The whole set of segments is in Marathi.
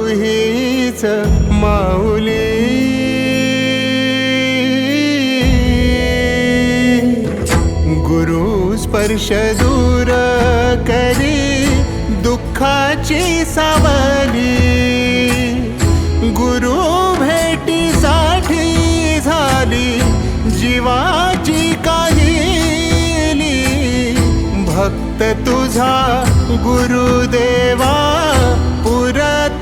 हीच माऊली. गुरु स्पर्श दूर करी दुःखाची सावली. गुरु भेटीसाठी झाली जीवाची काहीली. भक्त तुझा गुरुदेवा पुरत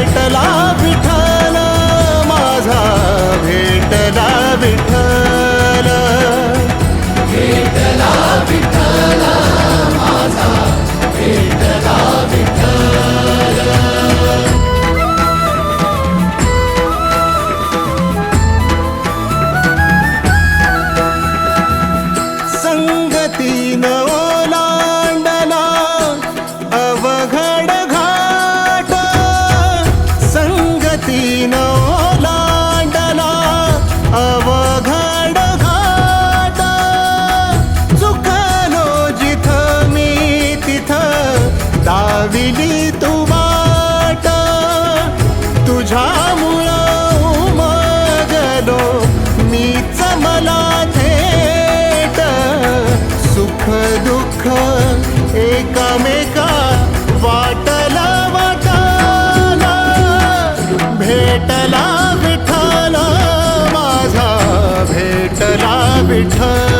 వేటలా रिकामे का वाटला वाटाला भेटला विठाला माझा भेटला विठ्ठल.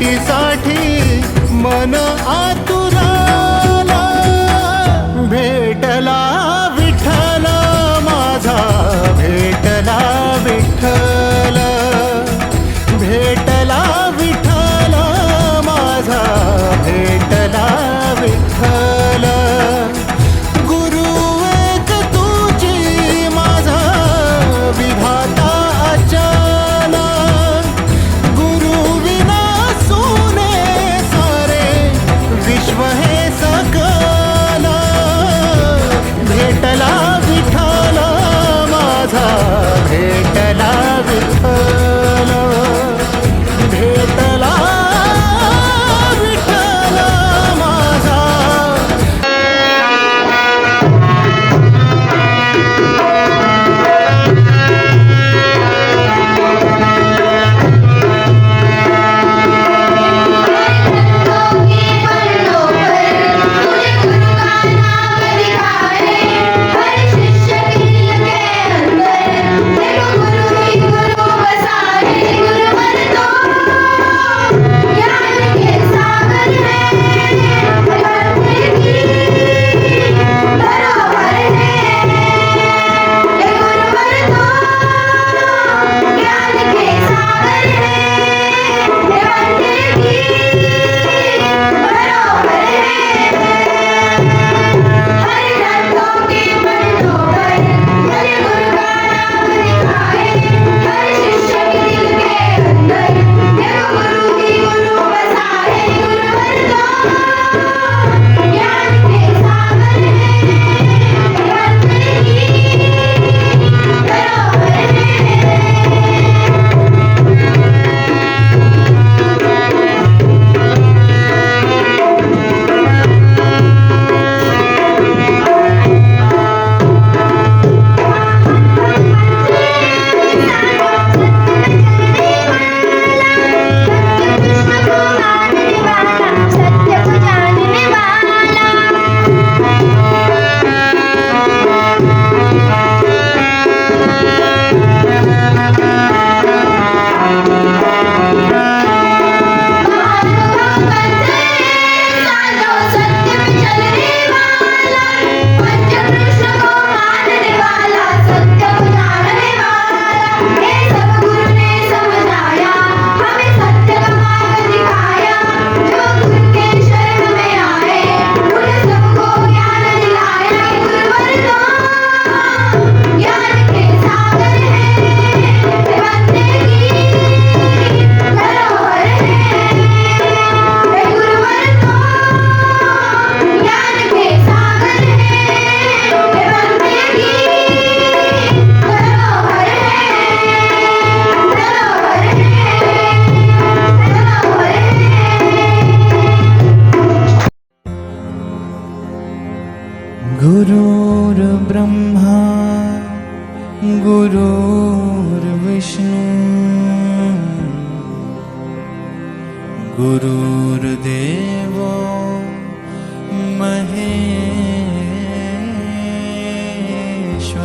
भेटीसाठी मन आतू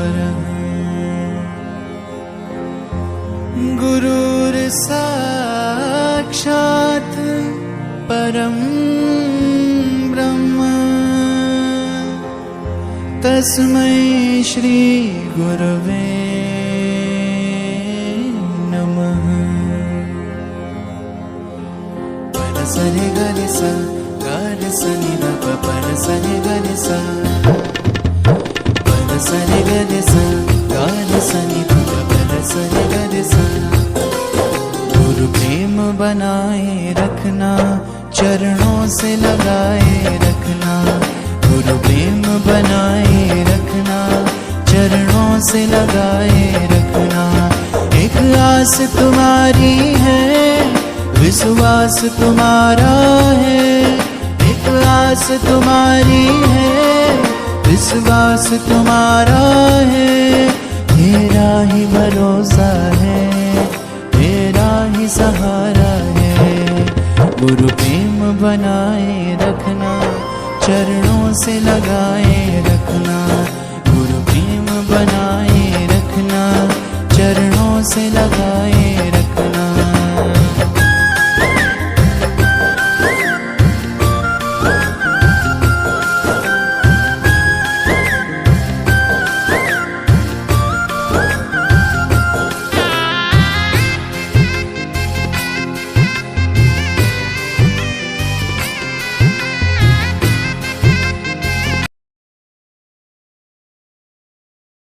गुरुर् गुरुर्साक्षात् परं ब्रह्म। तस्मै श्रीगुरवे नमः। परसनि गरि सा गरि सनि नव परसरि गरि सा गारसनि नप पनसरे गनिसा गुरु प्रेम बनाए रखना, चरणों से लगाए रखना। गुरु प्रेम बनाए रखना, चरणों से लगाए रखना। एक आस तुम्हारी है, विश्वास तुम्हारा है। एक आस तुम्हारी है विश्वास तुम्हारा है मेरा ही भरोसा है मेरा ही सहारा है। गुरु प्रेम बनाए रखना चरणों से लगाए रखना। गुरु प्रेम बनाए रखना चरणों से लगाए